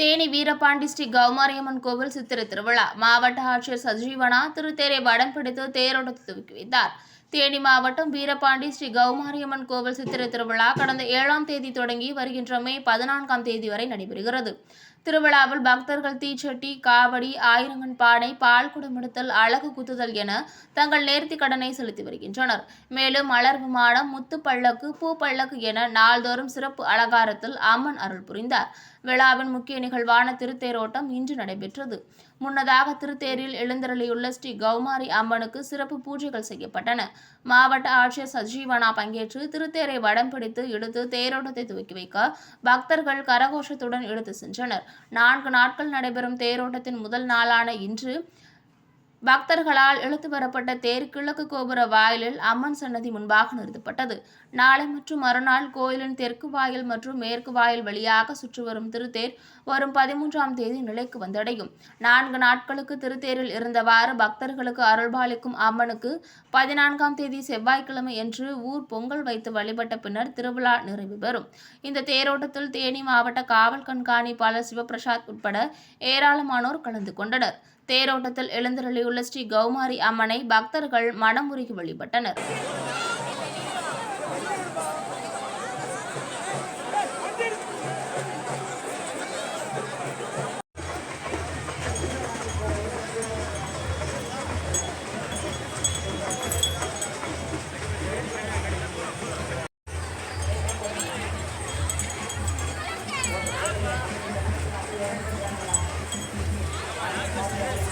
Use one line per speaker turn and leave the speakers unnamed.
தேனி வீரபாண்டி ஸ்ரீ கௌமாரியம்மன் கோவில் சித்திரை திருவிழா. மாவட்ட ஆட்சியர் சஜீவனா திருத்தேரை வடம் பிடித்து தேரோட்டத்தை துவக்கி வைத்தார். தேனி மாவட்டம் வீரபாண்டி ஸ்ரீ கௌமாரியம்மன் கோவில் சித்திரை திருவிழா கடந்த ஏழாம் தேதி தொடங்கி வருகின்ற மே பதினான்காம் தேதி வரை நடைபெறுகிறது. திருவிழாவில் பக்தர்கள் தீச்சட்டி காவடி ஆயிரங்கன் பானை பால் குடமிடுத்தல் அழகு குத்துதல் என தங்கள் நேர்த்தி கடனை செலுத்தி வருகின்றனர். மேலும் மலர் விமானம் முத்து பல்லக்கு பூ பல்லக்கு என நாள்தோறும் சிறப்பு அலங்காரத்தில் அம்மன் அருள் புரிந்தார். விழாவின் முக்கிய நிகழ்வான திருத்தேரோட்டம் இன்று நடைபெற்றது. முன்னதாக திருத்தேரில் எழுந்தருளியுள்ள ஸ்ரீ கௌமாரி அம்மனுக்கு சிறப்பு பூஜைகள் செய்யப்பட்டன. மாவட்ட ஆட்சியர் சஜீவனா பங்கேற்று திருத்தேரை வடம் பிடித்து இழுத்து தேரோட்டத்தை துவக்கி வைக்க பக்தர்கள் கரகோஷத்துடன் இழுத்து சென்றனர். நான்கு நாட்கள் நடைபெறும் தேரோட்டத்தின் முதல் நாளான இன்று பக்தர்களால் இழுத்து வரப்பட்ட தேர் கிழக்கு கோபுர வாயிலில் அம்மன் சன்னதி முன்பாக நிறுத்தப்பட்டது. நாளை மற்றும் மறுநாள் கோயிலின் தெற்கு வாயில் மற்றும் மேற்கு வாயில் வழியாக சுற்றி வரும் திருத்தேர் வரும் பதிமூன்றாம் தேதி நிலைக்கு வந்தடையும். நான்கு நாட்களுக்கு திருத்தேரில் இருந்தவாறு பக்தர்களுக்கு அருள்பாலிக்கும் அம்மனுக்கு பதினான்காம் தேதி செவ்வாய்க்கிழமை என்று ஊர் பொங்கல் வைத்து வழிபட்ட பின்னர் திருவிழா நிறைவு பெறும். இந்த தேரோட்டத்தில் தேனி மாவட்ட காவல் கண்காணிப்பாளர் சிவபிரசாத் உட்பட ஏராளமானோர் கலந்து கொண்டனர். தேரோட்டத்தில் எழுந்தருளியுள்ள ஸ்ரீ கௌமாரி அம்மனை பக்தர்கள் மனமுருகி வழிபட்டனர் Yeah. Yes.